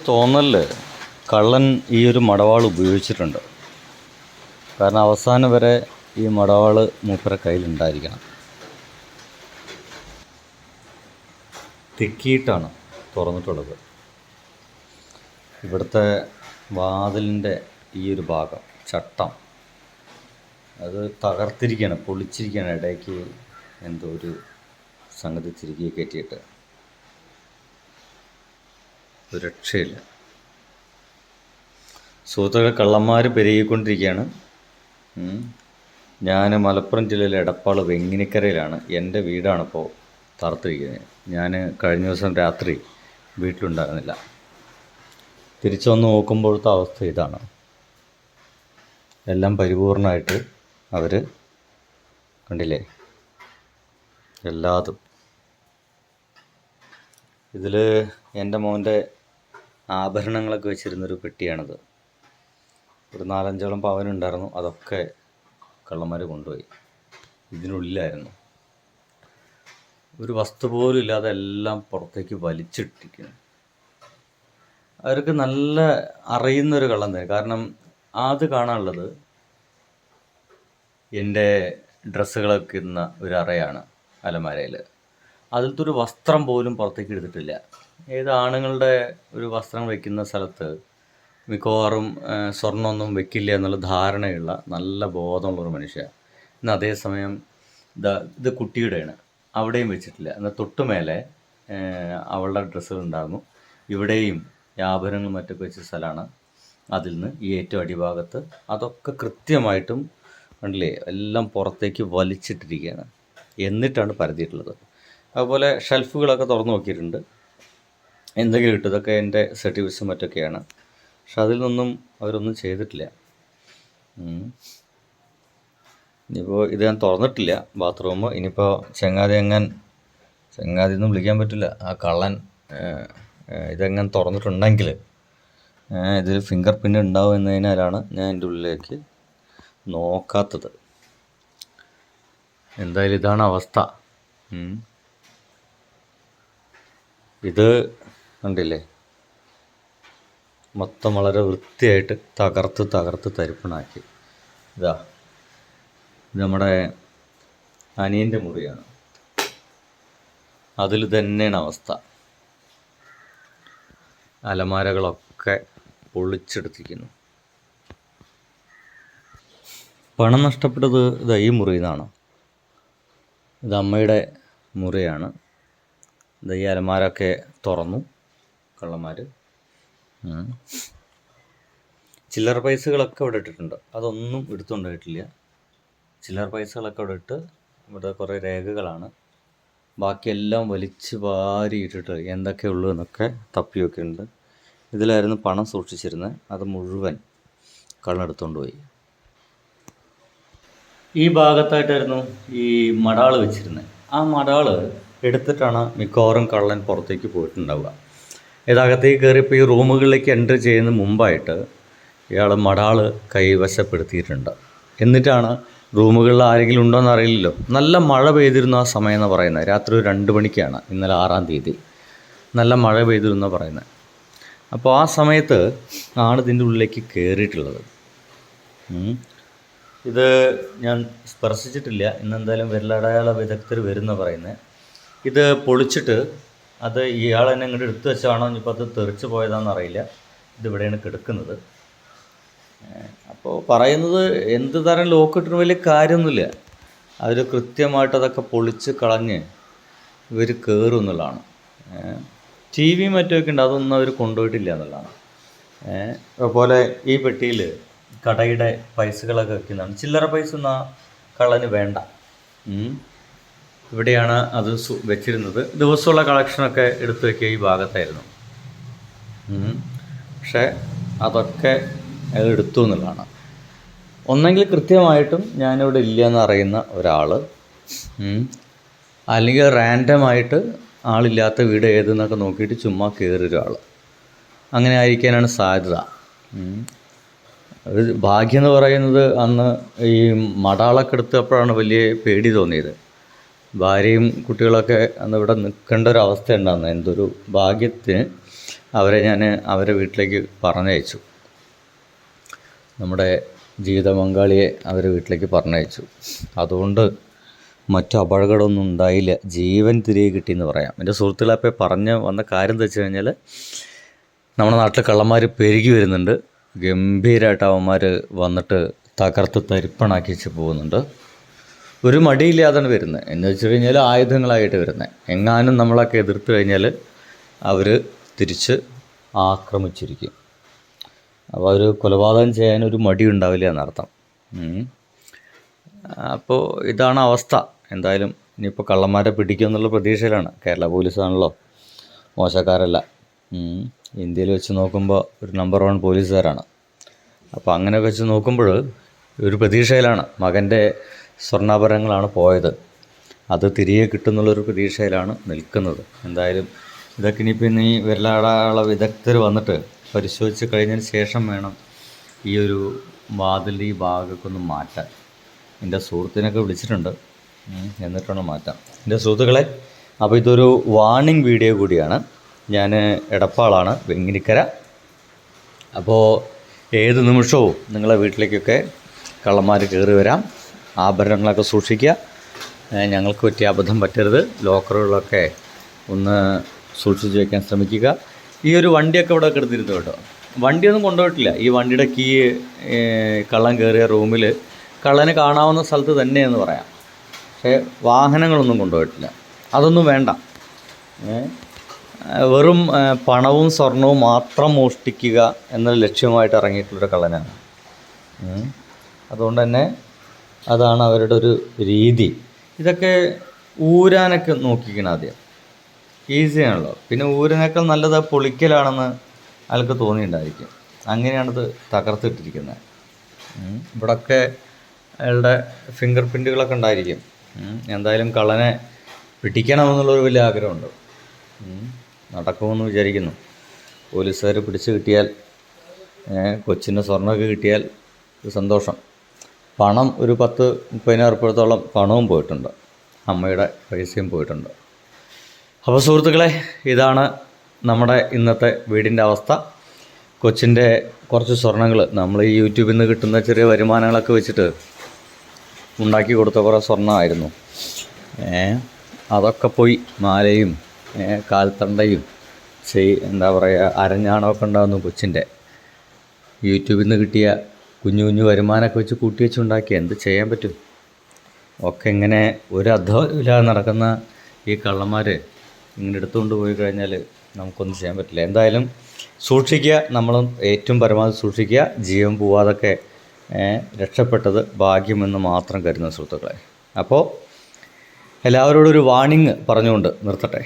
തോന്നൽ കള്ളൻ ഈ ഒരു മടവാൾ ഉപയോഗിച്ചിട്ടുണ്ട്. കാരണം അവസാനം വരെ ഈ മടവാൾ മൂപ്പരെ കയ്യിലുണ്ടായിരിക്കണം. തിക്കിയിട്ടാണ് തുറന്നിട്ടുള്ളത്. ഇവിടുത്തെ വാതിലിന്റെ ഈ ഒരു ഭാഗം ചട്ടം അത് തകർത്തിരിക്കുകയാണ് പൊളിച്ചിരിക്കുകയാണ്. ഇടയ്ക്ക് എന്തോ ഒരു സംഗതി തിരികെ കയറ്റിയിട്ട്. രക്ഷയില്ല. സുഹൃത്തുക്കളെ കള്ളന്മാർ പെരുകിക്കൊണ്ടിരിക്കുകയാണ്. ഞാൻ മലപ്പുറം ജില്ലയിലെ എടപ്പാൾ വെങ്ങിനിക്കരയിലാണ്. എന്റെ വീടാണിപ്പോൾ തറത്തിരിക്കുന്നത്. ഞാൻ കഴിഞ്ഞ ദിവസം രാത്രി വീട്ടിലുണ്ടായിരുന്നില്ല. തിരിച്ചു വന്ന് നോക്കുമ്പോഴത്തെ അവസ്ഥ ഇതാണ്. എല്ലാം പരിപൂർണമായിട്ട് അവർ കണ്ടില്ലേ? എല്ലാതും. ഇതിൽ എന്റെ മോന്റെ ആഭരണങ്ങളൊക്കെ വെച്ചിരുന്നൊരു പെട്ടിയാണത്. ഒരു നാലഞ്ചോളം പവനുണ്ടായിരുന്നു അതൊക്കെ കള്ളന്മാർ കൊണ്ടുപോയി. ഇതിനുള്ളിലായിരുന്നു. ഒരു വസ്തു പോലും ഇല്ലാതെ എല്ലാം പുറത്തേക്ക് വലിച്ചിട്ടിരിക്കുന്നു. അവർക്ക് നല്ല അറിയുന്നൊരു കള്ളം തന്നെ കാരണം അത് കാണാനുള്ളത് എന്റെ ഡ്രസ്സുകളൊക്കെ ഇന്ന ഒരു അറയാണ് അലമാരയിൽ അതിലത്തെ ഒരു വസ്ത്രം പോലും പുറത്തേക്ക് എടുത്തിട്ടില്ല. ഏത് ആണുങ്ങളുടെ ഒരു വസ്ത്രം വെക്കുന്ന സ്ഥലത്ത് മിക്കവാറും സ്വർണമൊന്നും വെക്കില്ല എന്നുള്ള ധാരണയുള്ള നല്ല ബോധമുള്ള ഒരു മനുഷ്യ എന്നാൽ അതേസമയം ഇതാ ഇത് കുട്ടിയുടെയാണ്. അവിടെയും വെച്ചിട്ടില്ല. എന്നാൽ തൊട്ടുമേലെ അവളുടെ ഡ്രസ്സുകൾ ഉണ്ടായിരുന്നു. ഇവിടെയും ഈ ആഭരണങ്ങൾ മറ്റൊക്കെ വെച്ച സ്ഥലമാണ്. അതിൽ നിന്ന് ഈ ഏറ്റവും അടിഭാഗത്ത് അതൊക്കെ കൃത്യമായിട്ടും കണ്ടില്ലേ എല്ലാം പുറത്തേക്ക് വലിച്ചിട്ടിരിക്കുകയാണ്. എന്നിട്ടാണ് പരതിയിട്ടുള്ളത്. അതുപോലെ ഷെൽഫുകളൊക്കെ തുറന്നു നോക്കിയിട്ടുണ്ട്. എന്തെങ്കിലും കിട്ടും ഇതൊക്കെ എന്റെ സർട്ടിഫിക്കറ്റ്സും മറ്റൊക്കെയാണ്. പക്ഷെ അതിൽ നിന്നും അവരൊന്നും ചെയ്തിട്ടില്ല. ഇനിയിപ്പോൾ ഇത് ഞാൻ തുറന്നിട്ടില്ല ബാത്റൂം ഇനിയിപ്പോൾ ചെങ്ങാതി എങ്ങാൻ ചെങ്ങാതി ഒന്നും വിളിക്കാൻ പറ്റില്ല. ആ കള്ളൻ ഇതെങ്ങനെ തുറന്നിട്ടുണ്ടെങ്കിൽ ഇതിൽ ഫിംഗർ പ്രിന്റ് ഉണ്ടാവും എന്നതിനാലാണ് ഞാൻ എന്റെ ഉള്ളിലേക്ക് നോക്കാത്തത്. എന്തായാലും ഇതാണ് അവസ്ഥ. ഇത് കണ്ടില്ലേ? മൊത്തം വളരെ വൃത്തിയായിട്ട് തകർത്ത് തകർത്ത് തരിപ്പണാക്കി. ഇതാ ഇത് നമ്മുടെ അനിയന്റെ മുറിയാണ്. അതിൽ തന്നെയാണ് അവസ്ഥ. അലമാരകളൊക്കെ പൊളിച്ചെടുത്തിരിക്കുന്നു. പണം നഷ്ടപ്പെട്ടത് ഇതാ ഈ മുറിയിൽ നിന്നാണ്. ഇത് അമ്മയുടെ മുറിയാണ്. ഇത് ഈ അലമാരൊക്കെ തുറന്നു. കള്ളന്മാർ ചില്ലറ പൈസകളൊക്കെ ഇവിടെ ഇട്ടിട്ടുണ്ട്. അതൊന്നും എടുത്തുകൊണ്ടായിട്ടില്ല ചില്ലറ പൈസകളൊക്കെ ഇവിടെ ഇട്ട് ഇവിടെ കുറേ രേഖകളാണ്. ബാക്കിയെല്ലാം വലിച്ച് വാരി ഇട്ടിട്ട് എന്തൊക്കെ ഉള്ളൂ എന്നൊക്കെ തപ്പിയൊക്കെ ഉണ്ട് ഇതിലായിരുന്നു പണം സൂക്ഷിച്ചിരുന്നത്. അത് മുഴുവൻ കള്ളെടുത്തുകൊണ്ട് പോയി. ഈ ഭാഗത്തായിട്ടായിരുന്നു ഈ മടാൾ വെച്ചിരുന്നത്. ആ മടാൾ എടുത്തിട്ടാണ് മിക്കവാറും കള്ളൻ പുറത്തേക്ക് പോയിട്ടുണ്ടാവുക. ഇതകത്തേക്ക് കയറിയപ്പോൾ ഈ റൂമുകളിലേക്ക് എന്റർ ചെയ്യുന്ന മുമ്പായിട്ട് ഇയാൾ മടാൾ കൈവശപ്പെടുത്തിയിട്ടുണ്ട്. എന്നിട്ടാണ് റൂമുകളിൽ ആരെങ്കിലും ഉണ്ടോ എന്ന് അറിയില്ലല്ലോ. നല്ല മഴ പെയ്തിരുന്നു ആ സമയം എന്ന് പറയുന്നത്. രാത്രി ഒരു രണ്ട് മണിക്കാണ് ഇന്നലെ ആറാം തീയതി. നല്ല മഴ പെയ്തിരുന്ന പറയുന്നത്. അപ്പോൾ ആ സമയത്ത് ആണ് ഇതിന്റെ ഉള്ളിലേക്ക് കയറിയിട്ടുള്ളത്. ഇത് ഞാൻ സ്പർശിച്ചിട്ടില്ല. ഇന്നെന്തായാലും വിരലടയാള വിദഗ്ധർ വരുന്ന പറയുന്നത്. ഇത് പൊളിച്ചിട്ട് അത് ഇയാൾ തന്നെ ഇങ്ങോട്ട് എടുത്തു വെച്ചാണോ ഇനിയിപ്പോൾ അത് തെറിച്ച് പോയതാണെന്ന് അറിയില്ല. ഇത് കിടക്കുന്നത്. അപ്പോൾ പറയുന്നത് എന്ത് തരം ലോക്ക് ഇട്ടിട്ട് വലിയ കാര്യമൊന്നുമില്ല. അവർ കൃത്യമായിട്ട് അതൊക്കെ പൊളിച്ച് കളഞ്ഞ് ഇവർ കയറും എന്നുള്ളതാണ്. ടി വി മറ്റൊക്കെ ഉണ്ട് അതൊന്നും അവർ കൊണ്ടുപോയിട്ടില്ല എന്നുള്ളതാണ്. അതുപോലെ ഈ പെട്ടിയിൽ കടയുടെ പൈസകളൊക്കെ വെക്കുന്നതാണ്. ചില്ലറ പൈസ ഒന്നും ആ വേണ്ട. ഇവിടെയാണ് അത് വെച്ചിരുന്നത്. ദിവസമുള്ള കളക്ഷനൊക്കെ എടുത്തു വെക്കുക ഈ ഭാഗത്തായിരുന്നു. പക്ഷേ അതൊക്കെ അയാൾ എടുത്തു എന്നുള്ളതാണ്. ഒന്നെങ്കിൽ കൃത്യമായിട്ടും ഞാനിവിടെ ഇല്ല എന്ന് അറിയുന്ന ഒരാൾ അല്ലെങ്കിൽ റാൻഡമായിട്ട് ആളില്ലാത്ത വീട് ഏതെന്നൊക്കെ നോക്കിയിട്ട് ചുമ്മാ കയറി ഒരാൾ അങ്ങനെ ആയിരിക്കാനാണ് സാധ്യത. ഒരു ഭാഗ്യം എന്ന് പറയുന്നത് അന്ന് ഈ മടാളൊക്കെ എടുത്തപ്പോഴാണ് വലിയ പേടി തോന്നിയത്. ഭാര്യയും കുട്ടികളൊക്കെ അന്ന് ഇവിടെ നിൽക്കേണ്ട ഒരു അവസ്ഥ ഉണ്ടായിരുന്നു എന്തൊരു ഭാഗ്യത്തിന് അവരെ ഞാൻ അവരെ വീട്ടിലേക്ക് പറഞ്ഞയച്ചു. നമ്മുടെ ജീവിത പങ്കാളിയെ അവരെ വീട്ടിലേക്ക് പറഞ്ഞയച്ചു. അതുകൊണ്ട് മറ്റു അപകടമൊന്നും ഉണ്ടായില്ല. ജീവൻ തിരികെ കിട്ടിയെന്ന് പറയാം. എന്റെ സുഹൃത്തുക്കളെ പറഞ്ഞ് വന്ന കാര്യം എന്താ വെച്ച് കഴിഞ്ഞാൽ നമ്മുടെ നാട്ടിൽ കള്ളന്മാർ പെരുകി വരുന്നുണ്ട്. ഗംഭീരമായിട്ട് അവന്മാർ വന്നിട്ട് തകർത്ത് തരിപ്പണാക്കി വെച്ച് പോകുന്നുണ്ട്. ഒരു മടിയില്ലാതാണ് വരുന്നത്. എന്ന് വെച്ച് കഴിഞ്ഞാൽ ആയുധങ്ങളായിട്ട് വരുന്നത്. എങ്ങാനും നമ്മളൊക്കെ എതിർത്ത് കഴിഞ്ഞാൽ അവർ തിരിച്ച് ആക്രമിച്ചിരിക്കും. അപ്പോൾ അവർ കൊലപാതകം ചെയ്യാൻ ഒരു മടി ഉണ്ടാവില്ല എന്നർത്ഥം അപ്പോൾ ഇതാണ് അവസ്ഥ. എന്തായാലും ഇനിയിപ്പോൾ കള്ളന്മാരെ പിടിക്കും എന്നുള്ള പ്രതീക്ഷയിലാണ്. കേരള പോലീസാണല്ലോ. മോശക്കാരല്ല. ഇന്ത്യയിൽ വെച്ച് നോക്കുമ്പോൾ ഒരു നമ്പർ വൺ പോലീസുകാരാണ്. അപ്പോൾ അങ്ങനെയൊക്കെ വെച്ച് നോക്കുമ്പോൾ ഒരു പ്രതീക്ഷയിലാണ്. മകന്റെ സ്വർണാഭരണങ്ങളാണ് പോയത്. അത് തിരികെ കിട്ടുന്നുള്ളൊരു പ്രതീക്ഷയിലാണ് നിൽക്കുന്നത്. എന്തായാലും ഇതൊക്കെ ഇനിയിപ്പോൾ ഇനി വിരലാടാനുള്ള വിദഗ്ധർ വന്നിട്ട് പരിശോധിച്ച് കഴിഞ്ഞതിന് ശേഷം വേണം ഈ ഒരു വാതിലിന്റെ ഈ ഭാഗമൊക്കെ ഒന്ന് മാറ്റാൻ. എന്റെ സുഹൃത്തിനൊക്കെ വിളിച്ചിട്ടുണ്ട്. എന്നിട്ടാണ് മാറ്റാം. എന്റെ സുഹൃത്തുക്കളെ അപ്പോൾ ഇതൊരു വാർണിംഗ് വീഡിയോ കൂടിയാണ്. ഞാൻ എടപ്പാളാണ് വെങ്ങിനിക്കര അപ്പോൾ ഏത് നിമിഷവും നിങ്ങളെ വീട്ടിലേക്കൊക്കെ കള്ളന്മാർ കയറി വരാം. ആഭരണങ്ങളൊക്കെ സൂക്ഷിക്കുക. ഞങ്ങൾക്ക് പറ്റിയ അബദ്ധം പറ്റരുത്. ലോക്കറുകളൊക്കെ ഒന്ന് സൂക്ഷിച്ച് വയ്ക്കാൻ ശ്രമിക്കുക. ഈ ഒരു വണ്ടിയൊക്കെ ഇവിടെ കിടന്നിരുന്നു കേട്ടോ. വണ്ടിയൊന്നും കൊണ്ടുപോയിട്ടില്ല. ഈ വണ്ടിയുടെ കീ കള്ളൻ കയറിയ റൂമിൽ കള്ളന് കാണാവുന്ന സ്ഥലത്ത് തന്നെയെന്ന് പറയാം. പക്ഷേ വാഹനങ്ങളൊന്നും കൊണ്ടുപോയിട്ടില്ല. അതൊന്നും വേണ്ട. വെറും പണവും സ്വർണവും മാത്രം മോഷ്ടിക്കുക എന്ന ലക്ഷ്യമായിട്ട് ഇറങ്ങിയിട്ടുള്ളൊരു കള്ളനാണ്. അതുകൊണ്ട് തന്നെ അതാണ് അവരുടെ ഒരു രീതി. ഇതൊക്കെ ഊരാനൊക്കെ നോക്കിക്കണം ആദ്യം. ഈസിയാണല്ലോ പിന്നെ ഊരിനേക്കാൾ നല്ലത് പൊളിക്കലാണെന്ന് അയാൾക്ക് തോന്നിയിട്ടുണ്ടായിരിക്കും അങ്ങനെയാണത് തകർത്തിട്ടിരിക്കുന്നത്. ഇവിടൊക്കെ അയാളുടെ ഫിംഗർ പ്രിന്റുകളൊക്കെ ഉണ്ടായിരിക്കും. എന്തായാലും കള്ളനെ പിടിക്കണമെന്നുള്ളൊരു വലിയ ആഗ്രഹമുണ്ട്. നടക്കുമെന്ന് വിചാരിക്കുന്നു. പോലീസുകാർ പിടിച്ച് കിട്ടിയാൽ കൊച്ചിന്റെ സ്വർണമൊക്കെ കിട്ടിയാൽ സന്തോഷം. പണം ഒരു പത്ത് മുപ്പതിനായിരം ഉറുപ്പത്തോളം പണവും പോയിട്ടുണ്ട്. അമ്മയുടെ പൈസയും പോയിട്ടുണ്ട്. അപ്പോൾ സുഹൃത്തുക്കളെ ഇതാണ് നമ്മുടെ ഇന്നത്തെ വീടിന്റെ അവസ്ഥ. കൊച്ചിന്റെ കുറച്ച് സ്വർണങ്ങൾ നമ്മൾ ഈ യൂട്യൂബിൽ നിന്ന് കിട്ടുന്ന ചെറിയ വരുമാനങ്ങളൊക്കെ വെച്ചിട്ട് ഉണ്ടാക്കി കൊടുത്ത കുറേ സ്വർണമായിരുന്നു അതൊക്കെ പോയി മാലയും കാൽത്തണ്ടയും ചെയ് എന്താ പറയുക അരഞ്ഞാണമൊക്കെ ഉണ്ടാകുന്നു കൊച്ചിന്റെ യൂട്യൂബിൽ നിന്ന് കിട്ടിയ കുഞ്ഞു കുഞ്ഞു വരുമാനമൊക്കെ വെച്ച് കൂട്ടി വെച്ചുണ്ടാക്കി എന്ത് ചെയ്യാൻ പറ്റും? ഒക്കെ ഇങ്ങനെ ഒരു അധ്വാനമില്ലാതെ നടക്കുന്ന ഈ കള്ളന്മാർ ഇങ്ങനെ എടുത്തുകൊണ്ട് പോയി കഴിഞ്ഞാൽ നമുക്കൊന്നും ചെയ്യാൻ പറ്റില്ല. എന്തായാലും സൂക്ഷിക്കുക നമ്മളും ഏറ്റവും പരമാവധി സൂക്ഷിക്കുക. ജീവൻ പോവാതൊക്കെ രക്ഷപ്പെട്ടത് ഭാഗ്യമെന്ന് മാത്രം കരുതുന്ന സുഹൃത്തുക്കളെ. അപ്പോൾ എല്ലാവരോടും ഒരു വാണിംഗ് പറഞ്ഞുകൊണ്ട് നിർത്തട്ടെ.